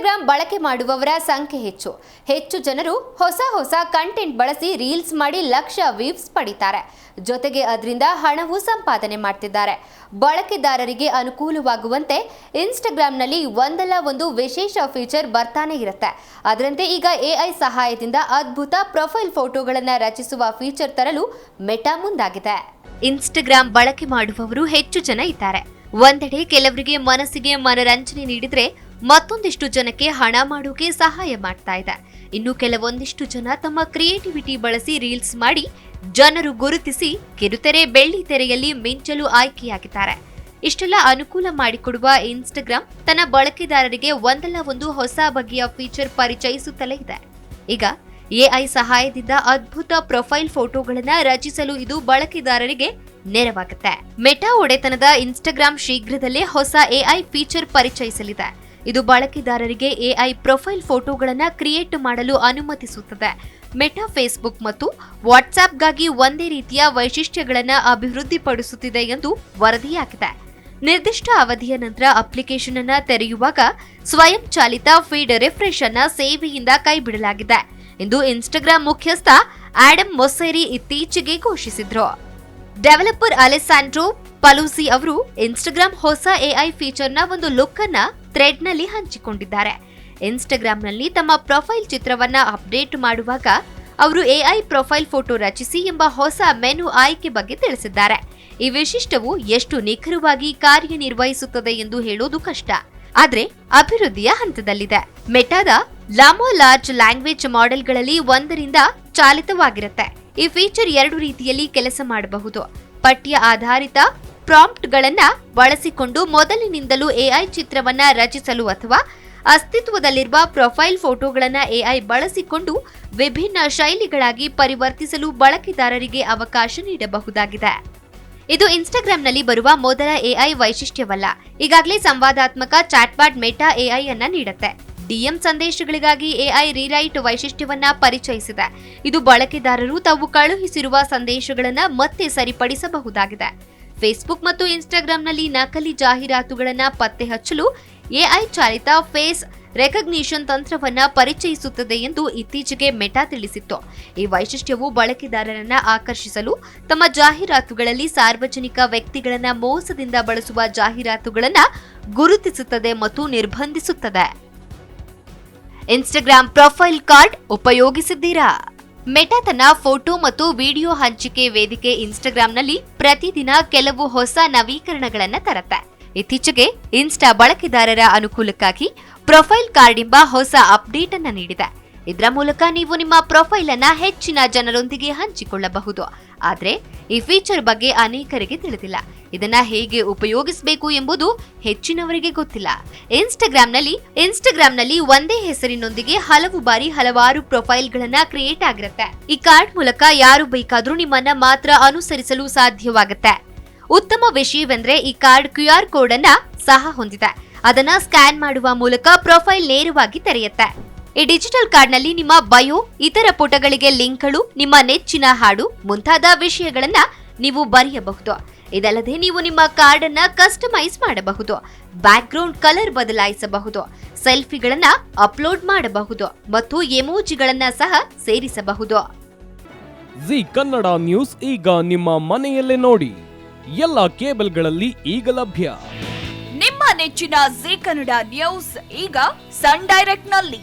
Instagram ಬಳಕೆ ಮಾಡುವವರ ಸಂಖ್ಯೆ ಹೆಚ್ಚು. ಹೆಚ್ಚು ಜನರು ಹೊಸ ಹೊಸ ಕಂಟೆಂಟ್ ಬಳಸಿ ರೀಲ್ಸ್ ಮಾಡಿ ಲಕ್ಷ ವ್ಯೂಸ್ ಪಡಿತಾರೆ. ಜೊತೆಗೆ ಅದರಿಂದ ಹಣವೂ ಸಂಪಾದನೆ ಮಾಡ್ತಿದ್ದಾರೆ. ಬಳಕೆದಾರರಿಗೆ ಅನುಕೂಲವಾಗುವಂತೆ ಇನ್ಸ್ಟಾಗ್ರಾಮ್ನಲ್ಲಿ ಒಂದಲ್ಲ ಒಂದು ವಿಶೇಷ ಫೀಚರ್ ಬರ್ತಾನೆ ಇರುತ್ತೆ. ಅದರಂತೆ ಈಗ ಎಐ ಸಹಾಯದಿಂದ ಅದ್ಭುತ ಪ್ರೊಫೈಲ್ ಫೋಟೋಗಳನ್ನು ರಚಿಸುವ ಫೀಚರ್ ತರಲು ಮೆಟಾ ಮುಂದಾಗಿದೆ. ಇನ್ಸ್ಟಾಗ್ರಾಮ್ ಬಳಕೆ ಮಾಡುವವರು ಹೆಚ್ಚು ಜನ ಇದ್ದಾರೆ. ಒಂದೆಡೆ ಕೆಲವರಿಗೆ ಮನಸ್ಸಿಗೆ ಮನರಂಜನೆ ನೀಡಿದ್ರೆ ಮತ್ತೊಂದಿಷ್ಟು ಜನಕ್ಕೆ ಹಣ ಮಾಡೋಕೆ ಸಹಾಯ ಮಾಡ್ತಾ ಇದೆ. ಇನ್ನು ಕೆಲವೊಂದಿಷ್ಟು ಜನ ತಮ್ಮ ಕ್ರಿಯೇಟಿವಿಟಿ ಬಳಸಿ ರೀಲ್ಸ್ ಮಾಡಿ ಜನರು ಗುರುತಿಸಿ ಕಿರುತೆರೆ ಬೆಳ್ಳಿ ತೆರೆಯಲ್ಲಿ ಮಿಂಚಲು ಆಯ್ಕೆಯಾಗಿದ್ದಾರೆ. ಇಷ್ಟೆಲ್ಲ ಅನುಕೂಲ ಮಾಡಿಕೊಡುವ ಇನ್ಸ್ಟಾಗ್ರಾಮ್ ತನ್ನ ಬಳಕೆದಾರರಿಗೆ ಒಂದಲ್ಲ ಒಂದು ಹೊಸ ಬಗೆಯ ಫೀಚರ್ ಪರಿಚಯಿಸುತ್ತಲೇ ಇದೆ. ಈಗ ಎಐ ಸಹಾಯದಿಂದ ಅದ್ಭುತ ಪ್ರೊಫೈಲ್ ಫೋಟೋಗಳನ್ನು ರಚಿಸಲು ಇದು ಬಳಕೆದಾರರಿಗೆ ನೆರವಾಗುತ್ತೆ. ಮೆಟಾ ಒಡೆತನದ ಇನ್ಸ್ಟಾಗ್ರಾಮ್ ಶೀಘ್ರದಲ್ಲೇ ಹೊಸ ಎಐ ಫೀಚರ್ ಪರಿಚಯಿಸಲಿದೆ. ಇದು ಬಳಕೆದಾರರಿಗೆ ಎಐ ಪ್ರೊಫೈಲ್ ಫೋಟೋಗಳನ್ನು ಕ್ರಿಯೇಟ್ ಮಾಡಲು ಅನುಮತಿಸುತ್ತದೆ. ಮೆಟಾ ಫೇಸ್ಬುಕ್ ಮತ್ತು ವಾಟ್ಸ್ಆಪ್ಗಾಗಿ ಒಂದೇ ರೀತಿಯ ವೈಶಿಷ್ಟ್ಯಗಳನ್ನು ಅಭಿವೃದ್ಧಿಪಡಿಸುತ್ತಿದೆ ಎಂದು ವರದಿಯಾಗಿದೆ. ನಿರ್ದಿಷ್ಟ ಅವಧಿಯ ನಂತರ ಅಪ್ಲಿಕೇಶನ್ ಅನ್ನು ತೆರೆಯುವಾಗ ಸ್ವಯಂ ಚಾಲಿತ ಫೀಡ್ ರಿಫ್ರೆಶ್ ಅನ್ನ ಸೇವೆಯಿಂದ ಕೈಬಿಡಲಾಗಿದೆ ಎಂದು ಇನ್ಸ್ಟಾಗ್ರಾಂ ಮುಖ್ಯಸ್ಥ ಆಡಮ್ ಮೊಸೇರಿ ಇತ್ತೀಚೆಗೆ ಘೋಷಿಸಿದ್ರು. ಡೆವಲಪರ್ ಅಲೆಸಾಂಡ್ರೋ ಪಲೂಸಿ ಅವರು ಇನ್ಸ್ಟಾಗ್ರಾಂ ಹೊಸ ಎಐ ಫೀಚರ್ನ ಒಂದು ಲುಕ್ ಅನ್ನ ಥ್ರೆಡ್ನಲ್ಲಿ ಹಂಚಿಕೊಂಡಿದ್ದಾರೆ. ಇನ್ಸ್ಟಾಗ್ರಾಂನಲ್ಲಿ ತಮ್ಮ ಪ್ರೊಫೈಲ್ ಚಿತ್ರವನ್ನ ಅಪ್ಡೇಟ್ ಮಾಡುವಾಗ ಅವರು ಎಐ ಪ್ರೊಫೈಲ್ ಫೋಟೋ ರಚಿಸಿ ಎಂಬ ಹೊಸ ಮೆನು ಆಯ್ಕೆ ಬಗ್ಗೆ ತಿಳಿಸಿದ್ದಾರೆ. ಈ ವಿಶಿಷ್ಟವು ಎಷ್ಟು ನಿಖರವಾಗಿ ಕಾರ್ಯನಿರ್ವಹಿಸುತ್ತದೆ ಎಂದು ಹೇಳೋದು ಕಷ್ಟ. ಆದರೆ ಅಭಿವೃದ್ಧಿಯ ಹಂತದಲ್ಲಿದೆ. ಮೆಟಾದ ಲಾಮೋ ಲಾರ್ಜ್ ಲ್ಯಾಂಗ್ವೇಜ್ ಮಾಡೆಲ್ಗಳಲ್ಲಿ ಒಂದರಿಂದ ಚಾಲಿತವಾಗಿರುತ್ತೆ. ಈ ಫೀಚರ್ ಎರಡು ರೀತಿಯಲ್ಲಿ ಕೆಲಸ ಮಾಡಬಹುದು. ಪಠ್ಯ ಆಧಾರಿತ ಪ್ರಾಂಪ್ಟ್ಗಳನ್ನ ಬಳಸಿಕೊಂಡು ಮೊದಲಿನಿಂದಲೂ ಎಐ ಚಿತ್ರವನ್ನ ರಚಿಸಲು ಅಥವಾ ಅಸ್ತಿತ್ವದಲ್ಲಿರುವ ಪ್ರೊಫೈಲ್ ಫೋಟೋಗಳನ್ನು ಎಐ ಬಳಸಿಕೊಂಡು ವಿಭಿನ್ನ ಶೈಲಿಗಳಾಗಿ ಪರಿವರ್ತಿಸಲು ಬಳಕೆದಾರರಿಗೆ ಅವಕಾಶ ನೀಡಬಹುದಾಗಿದೆ. ಇದು ಇನ್ಸ್ಟಾಗ್ರಾಂನಲ್ಲಿ ಬರುವ ಮೊದಲ ಎಐ ವೈಶಿಷ್ಟ್ಯವಲ್ಲ. ಈಗಾಗಲೇ ಸಂವಾದಾತ್ಮಕ ಚಾಟ್ಬಾಟ್ ಮೆಟಾ ಎಐ ಅನ್ನ ನೀಡುತ್ತೆ. ಡಿಎಂ ಸಂದೇಶಗಳಿಗಾಗಿ ಎಐ ರೀರೈಟ್ ವೈಶಿಷ್ಟ್ಯವನ್ನ ಪರಿಚಯಿಸಿದೆ. ಇದು ಬಳಕೆದಾರರು ತಾವು ಕಳುಹಿಸಿರುವ ಸಂದೇಶಗಳನ್ನು ಮತ್ತೆ ಸರಿಪಡಿಸಬಹುದಾಗಿದೆ. ಫೇಸ್ಬುಕ್ ಮತ್ತು ಇನ್ಸ್ಟಾಗ್ರಾಂನಲ್ಲಿ ನಕಲಿ ಜಾಹೀರಾತುಗಳನ್ನು ಪತ್ತೆ ಹಚ್ಚಲು ಎಐ ಚಾಲಿತ ಫೇಸ್ ರೆಕಗ್ನಿಷನ್ ತಂತ್ರವನ್ನ ಪರಿಚಯಿಸುತ್ತದೆ ಎಂದು ಇತ್ತೀಚೆಗೆ ಮೆಟಾ ತಿಳಿಸಿತ್ತು. ಈ ವೈಶಿಷ್ಟ್ಯವು ಬಳಕೆದಾರರನ್ನು ಆಕರ್ಷಿಸಲು, ತಮ್ಮ ಜಾಹೀರಾತುಗಳಲ್ಲಿ ಸಾರ್ವಜನಿಕ ವ್ಯಕ್ತಿಗಳನ್ನು ಮೋಸದಿಂದ ಬಳಸುವ ಜಾಹೀರಾತುಗಳನ್ನು ಗುರುತಿಸುತ್ತದೆ ಮತ್ತು ನಿರ್ಬಂಧಿಸುತ್ತದೆ. ಇನ್ಸ್ಟಾಗ್ರಾಂ ಪ್ರೊಫೈಲ್ ಕಾರ್ಡ್ ಉಪಯೋಗಿಸಿದ್ದೀರಾ? ಮೆಟಾ ತನ್ನ ಫೋಟೋ ಮತ್ತು ವಿಡಿಯೋ ಹಂಚಿಕೆ ವೇದಿಕೆ ಇನ್ಸ್ಟಾಗ್ರಾಂನಲ್ಲಿ ಪ್ರತಿದಿನ ಕೆಲವು ಹೊಸ ನವೀಕರಣಗಳನ್ನು ತರುತ್ತೆ. ಇತ್ತೀಚೆಗೆ ಇನ್ಸ್ಟಾ ಬಳಕೆದಾರರ ಅನುಕೂಲಕ್ಕಾಗಿ ಪ್ರೊಫೈಲ್ ಕಾರ್ಡ್ ಎಂಬ ಹೊಸ ಅಪ್ಡೇಟ್ ಅನ್ನು ನೀಡಿದೆ. ಇದರ ಮೂಲಕ ನೀವು ನಿಮ್ಮ ಪ್ರೊಫೈಲ್ ಅನ್ನ ಹೆಚ್ಚಿನ ಜನರೊಂದಿಗೆ ಹಂಚಿಕೊಳ್ಳಬಹುದು. ಆದರೆ, ಈ ಫೀಚರ್ ಬಗ್ಗೆ ಅನೇಕರಿಗೆ ತಿಳಿದಿಲ್ಲ. ಇದನ್ನ ಹೇಗೆ ಉಪಯೋಗಿಸಬೇಕು ಎಂಬುದು ಹೆಚ್ಚಿನವರಿಗೆ ಗೊತ್ತಿಲ್ಲ. ಇನ್ಸ್ಟಾಗ್ರಾಮ್ನಲ್ಲಿ ಇನ್ಸ್ಟಾಗ್ರಾಮ್ನಲ್ಲಿ ಒಂದೇ ಹೆಸರಿನೊಂದಿಗೆ ಹಲವು ಬಾರಿ ಹಲವಾರು ಪ್ರೊಫೈಲ್ಗಳನ್ನ ಕ್ರಿಯೇಟ್ ಆಗಿರುತ್ತೆ. ಈ ಕಾರ್ಡ್ ಮೂಲಕ ಯಾರು ಬೇಕಾದರೂ ನಿಮ್ಮನ್ನ ಮಾತ್ರ ಅನುಸರಿಸಲು ಸಾಧ್ಯವಾಗುತ್ತೆ. ಉತ್ತಮ ವಿಷಯವೆಂದ್ರೆ ಈ ಕಾರ್ಡ್ ಕ್ಯೂ ಆರ್ ಕೋಡ್ ಅನ್ನ ಸಹ ಹೊಂದಿದೆ. ಅದನ್ನ ಸ್ಕ್ಯಾನ್ ಮಾಡುವ ಮೂಲಕ ಪ್ರೊಫೈಲ್ ನೇರವಾಗಿ ತೆರೆಯುತ್ತೆ. ಈ ಡಿಜಿಟಲ್ ಕಾರ್ಡ್ನಲ್ಲಿ ನಿಮ್ಮ ಬಯೋ ಇತರ ಪುಟಗಳಿಗೆ ಲಿಂಕ್ಗಳು ನಿಮ್ಮ ನೆಚ್ಚಿನ ಹಾಡು ಮುಂತಾದ ವಿಷಯಗಳನ್ನ ನೀವು ಬರೆಯಬಹುದು. ಇದಲ್ಲದೆ ನೀವು ನಿಮ್ಮ ಕಾರ್ಡ್ ಅನ್ನ ಕಸ್ಟಮೈಸ್ ಮಾಡಬಹುದು. ಬ್ಯಾಕ್ಗ್ರೌಂಡ್ ಕಲರ್ ಬದಲಾಯಿಸಬಹುದು. ಸೆಲ್ಫಿಗಳನ್ನ ಅಪ್ಲೋಡ್ ಮಾಡಬಹುದು ಮತ್ತು ಎಮೋಜಿಗಳನ್ನ ಸಹ ಸೇರಿಸಬಹುದು. ಜಿ ಕನ್ನಡ ನ್ಯೂಸ್ ಈಗ ನಿಮ್ಮ ಮನೆಯಲ್ಲೇ ನೋಡಿ. ಎಲ್ಲ ಕೇಬಲ್ಗಳಲ್ಲಿ ಈಗ ಲಭ್ಯ. ನಿಮ್ಮ ನೆಚ್ಚಿನ ಜಿ ಕನ್ನಡ ನ್ಯೂಸ್ ಈಗ ಸನ್ ಡೈರೆಕ್ಟ್ನಲ್ಲಿ